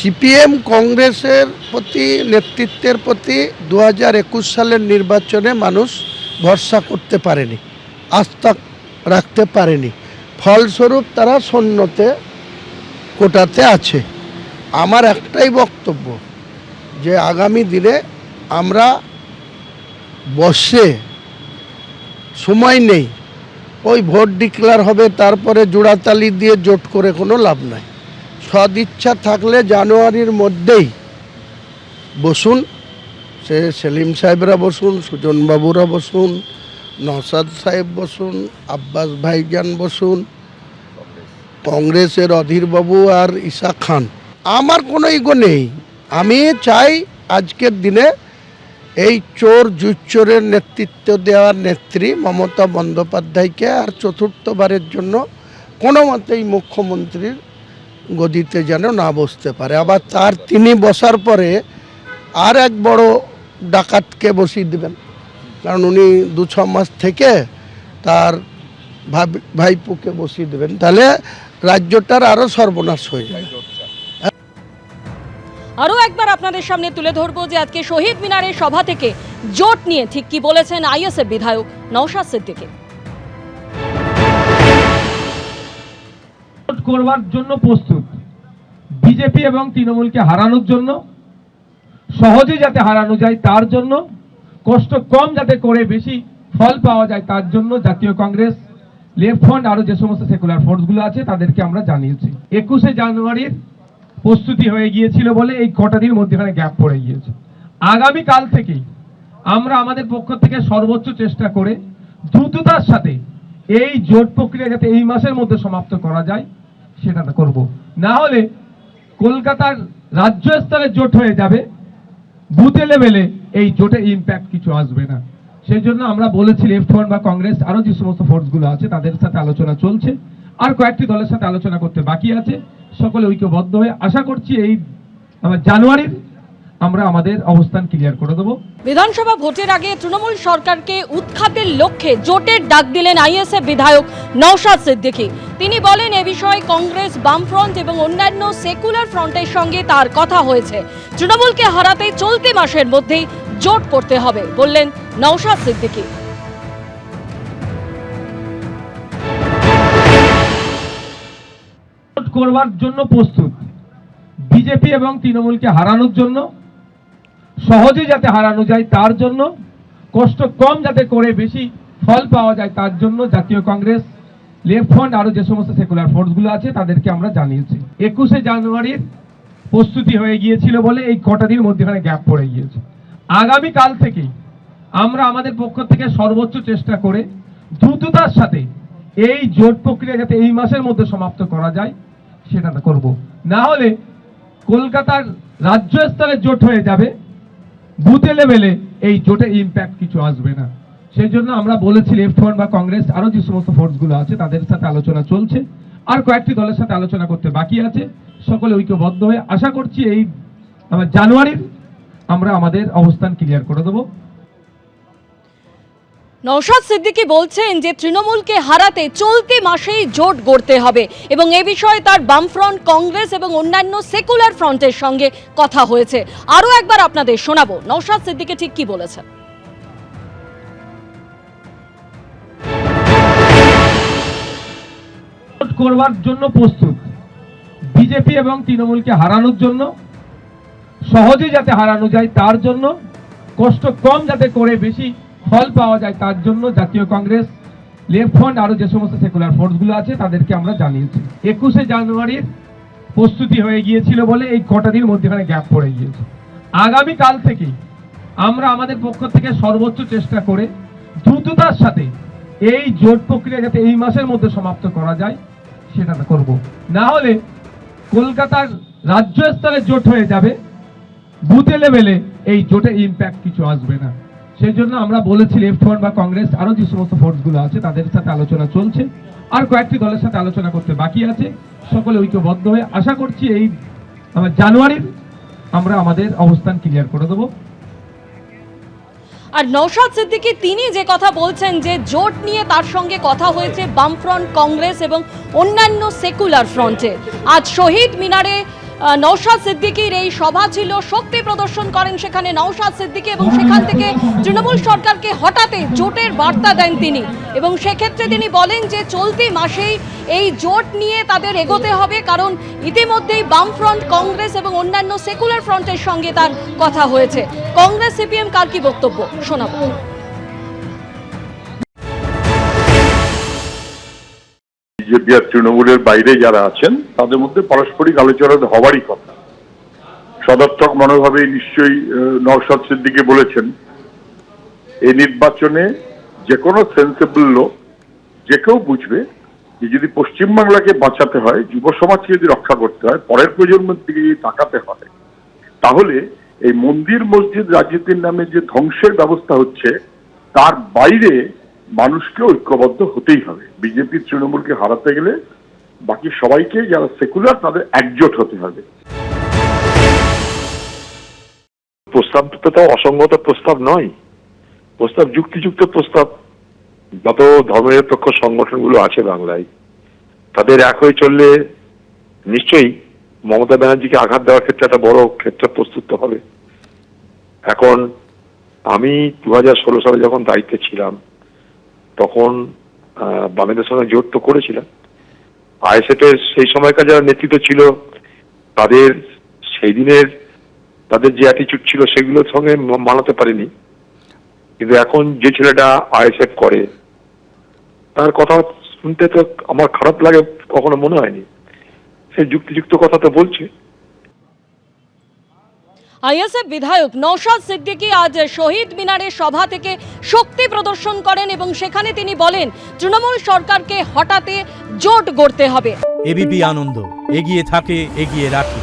CPM কংগ্রেসের প্রতি, নেতৃত্বের প্রতি দু একুশ সালের নির্বাচনে মানুষ ভরসা করতে পারেনি, আস্থা রাখতে পারেনি। ফলস্বরূপ তারা সৈন্যতে, কোটাতে আছে। আমার একটাই বক্তব্য যে আগামী দিনে আমরা বসে সময় নেই। ওই ভোট ডিক্লার হবে, তারপরে জোড়াতালি দিয়ে জোট করে কোনো লাভ নাই। সদিচ্ছা থাকলে জানুয়ারির মধ্যেই বসুন। সে সেলিম সাহেবরা বসুন সুজনবাবুরা বসুন নসাদ সাহেব বসুন, আব্বাস ভাইজান বসুন, কংগ্রেসের অধীরবাবু আর ঈশা খান। আমার কোনো ইগো নেই। আমি চাই আজকের দিনে এই চোর জুচ্চোরের নেতৃত্ব দেওয়ার নেত্রী মমতা বন্দ্যোপাধ্যায়কে আর চতুর্থবারের জন্য কোনো মতেই মুখ্যমন্ত্রীর গদিতে যেন না বসতে পারে। আবার তার তিনি বসার পরে আর এক বড় ডাকাতকে বসিয়ে দেবেন। কারণ উনি দু ছ মাস থেকে তার ভাইপোকে বসিয়ে দেবেন। তাহলে রাজ্যটার আরও সর্বনাশ হয়ে যায় আরও একবার আপনাদের সামনে তুলে ধরবো যে আজকে শহীদ মিনারের সভা থেকে জোট নিয়ে ঠিক কি বলেছেন আইএসএফ বিধায়ক নওশাদ সিদ্দিকী। করবার জন্য প্রস্তুত। বিজেপি এবং তৃণমূলকে হারানোর জন্য, সহজে যাতে হারানো যায় তার জন্য, কষ্ট কম যাতে করে বেশি ফল পাওয়া যায় তার জন্য জাতীয় কংগ্রেস, লেফট ফ্রন্ট আরও যে সমস্ত সেকুলার ফোর্সগুলো আছে তাদেরকে আমরা জানিয়েছি। একুশে জানুয়ারির প্রস্তুতি হয়ে গিয়েছিল বলে এই কটা দিন মধ্যখানে গ্যাপ পড়ে গিয়েছে। আগামী কাল থেকেই আমরা আমাদের পক্ষ থেকে সর্বোচ্চ চেষ্টা করে দ্রুততার সাথে এই জোট প্রক্রিয়া যাতে এই মাসের মধ্যে সমাপ্ত করা যায় সেটা করব। না হলে কলকাতার রাজ্য স্তরে জোট হয়ে যাবে। বুথে লেভেলে এই জোটে ইম্প্যাক্ট কিছু আসবে না। সেই জন্য আমরা বলেছি লেফট ফ্রন্ট বা কংগ্রেস আরও যে সমস্ত ফোর্সগুলো আছে, তাদের সাথে আলোচনা চলছে। আর কয়েকটি দলের সাথে আলোচনা করতে বাকি আছে। সকলে ঐক্যবদ্ধ হয়ে আশা করছি এই, আমার জানুয়ারির আমরা আমাদের অবস্থান ক্লিয়ার করে দেবো। বিধানসভা ভোটের আগে তৃণমূল সরকারকে উৎখাতের লক্ষ্যে জোটের ডাক দিলেন আইএসএফ বিধায়ক নওশাদ সিদ্দিকী। তিনি বলেন এ বিষয়ে কংগ্রেস বামফ্রন্ট এবং অন্যান্য সেকুলার ফ্রন্টের সঙ্গে তার কথা হয়েছে। তৃণমূলকে হারাতে চলতি মাসের মধ্যেই জোট করতে হবে বললেন নওশাদ সিদ্দিকী। করবার জন্য প্রস্তুত। বিজেপি এবং তৃণমূলকে হারানোর জন্য সহজে যাতে হারানো যায় তার জন্য, কষ্ট কম যাতে করে বেশি ফল পাওয়া যায় তার জন্য জাতীয় কংগ্রেস, লেফট ফ্রন্ট আরও যে সমস্ত সেকুলার ফোর্সগুলো আছে তাদেরকে আমরা জানিয়েছি। একুশে জানুয়ারির প্রস্তুতি হয়ে গিয়েছিল বলে এই কটা দিন মধ্যখানে গ্যাপ পড়ে গিয়েছে। আগামী কাল থেকেই আমরা আমাদের পক্ষ থেকে সর্বোচ্চ চেষ্টা করে দ্রুততার সাথে এই জোট প্রক্রিয়া যাতে এই মাসের মধ্যে সমাপ্ত করা যায়, সেটা করব। না হলে কলকাতার রাজ্য স্তরে জোট হয়ে যাবে। বুথে লেভেলে এই জোটে ইম্প্যাক্ট কিছু আসবে না। সেই জন্য আমরা বলেছি লেফট ফ্রন্ট বা কংগ্রেস আরও যে সমস্ত ফোর্সগুলো আছে, তাদের সাথে আলোচনা চলছে। আর কয়েকটি দলের সাথে আলোচনা করতে বাকি আছে। সকলে ঐক্যবদ্ধ হয়ে আশা করছি এই জানুয়ারির আমরা আমাদের অবস্থান ক্লিয়ার করে দেবো। নওশাদ সিদ্দিকী বলছেন যে তৃণমূলকে হারাতে চলতি মাসেই জোট গড়তে হবে এবং এ বিষয়ে তার বামফ্রন্ট কংগ্রেস এবং অন্যান্য সেকুলার ফ্রন্টের সঙ্গে কথা হয়েছে। আরও একবার আপনাদের শোনাবো। নওশাদ সিদ্দিকী ঠিক কি বলেছেন? করবার জন্য প্রস্তুত। বিজেপি এবং তৃণমূলকে হারানোর জন্য, সহজে যাতে হারানো যায় তার জন্য, কষ্ট কম যাতে করে বেশি ফল পাওয়া যায় তার জন্য জাতীয় কংগ্রেস, লেফট ফ্রন্ট আরও যে সমস্ত সেকুলার ফোর্সগুলো আছে তাদেরকে আমরা জানিয়েছি। একুশে জানুয়ারির প্রস্তুতি হয়ে গিয়েছিল বলে এই কটা দিন মধ্যখানে গ্যাপ পড়ে গিয়েছে। আগামী কাল থেকেই আমরা আমাদের পক্ষ থেকে সর্বোচ্চ চেষ্টা করে দ্রুততার সাথে এই জোট প্রক্রিয়া যাতে এই মাসের মধ্যে সমাপ্ত করা যায়, সেটা করব। না হলে কলকাতার রাজ্য স্তরে জোট হয়ে যাবে, বুথে লেভেলে এই জোটে ইম্প্যাক্ট কিছু আসবে না। সেই জন্য আমরা বলেছি লেফট ফ্রন্ট বা কংগ্রেস আরও যে সমস্ত ফোর্সগুলো আছে, তাদের সাথে আলোচনা চলছে। আর কয়েকটি দলের সাথে আলোচনা করতে বাকি আছে। সকলে ঐক্যবদ্ধ হয়ে আশা করছি এই জানুয়ারির আমরা আমাদের অবস্থান ক্লিয়ার করে দেবো। আর নওশাদ সিদ্দিকী, তিনি যে কথা বলছেন যে জোট নিয়ে তার সঙ্গে কথা হয়েছে বামফ্রন্ট কংগ্রেস এবং অন্যান্য সেকুলার ফ্রন্টে আজ শহীদ মিনারে আহ, নওশাদ সিদ্দিকীর এই সভা ছিল শক্তি প্রদর্শন করেন সেখানে নওশাদ সিদ্দিকী এবং সেখান থেকে তৃণমূল সরকারকে হটাতে জোটের বার্তা দেন তিনি। এবং সেক্ষেত্রে তিনি বলেন যে চলতি মাসেই এই জোট নিয়ে তাদের এগোতে হবে কারণ ইতিমধ্যেই বামফ্রন্ট কংগ্রেস এবং অন্যান্য সেকুলার ফ্রন্টের সঙ্গে তার কথা হয়েছে। কংগ্রেস সিপিএম কার কি বক্তব্য? শোনাবো। বিজেপি তৃণমূলের বাইরে যারা আছেন, তাদের মধ্যে পারস্পরিক আলোচনা হওয়ারই কথা। সদর্থক মনোভাবে নিশ্চয়ই নওশাদ সিদ্দিকে বলেছেন এই নির্বাচনে যে কোনো সেন্সেবল লোক, যে কেউ বুঝবে যে যদি পশ্চিমবাংলাকে বাঁচাতে হয়, যুব সমাজকে যদি রক্ষা করতে হয়, পরের প্রজন্মের দিকে যদি তাকাতে হয়, তাহলে এই মন্দির মসজিদ রাজনীতির নামে যে ধ্বংসের ব্যবস্থা হচ্ছে, তার বাইরে মানুষকে ঐক্যবদ্ধ হতেই হবে। বিজেপি তৃণমূলকে হারাতে গেলে বাকি সবাইকে যারা সেকুলার তাদের একজোট হতে হবে। প্রস্তাবটা তো অসঙ্গত প্রস্তাব নয়। প্রস্তাব যুক্তিযুক্ত প্রস্তাব। যত ধর্মনিরপেক্ষ সংগঠনগুলো আছে বাংলায়, তাদের এক হয়ে চললে নিশ্চয়ই মমতা ব্যানার্জিকে আঘাত দেওয়ার ক্ষেত্রে একটা বড় ক্ষেত্র প্রস্তুত হবে। এখন আমি দু হাজার ষোলো সালে যখন দায়িত্বে ছিলাম তখন বামেদের সঙ্গে জোট তো করেছিলাম। আইএসএফ এর সেই সময়কার যারা নেতৃত্ব ছিল, তাদের সেই দিনের তাদের যে অ্যাটিচিউড ছিল, সেগুলোর সঙ্গে মানাতে পারিনি। কিন্তু এখন যে ছেলেটা আইএসএফ করে, তার কথা শুনতে তো আমার খারাপ লাগে, কখনো মনে হয়নি। সে যুক্তিযুক্ত কথা তো বলছে। আইএসএফ বিধায়ক নৌশাদ সিদ্দিকি আজ শহীদ মিনারের সভা থেকে শক্তি প্রদর্শন করেন এবং সেখানে তিনি বলেন, তৃণমূল সরকারকে হটাতে জোট গড়তে হবে এবিপি আনন্দ, এগিয়ে থাকে, এগিয়ে রাখে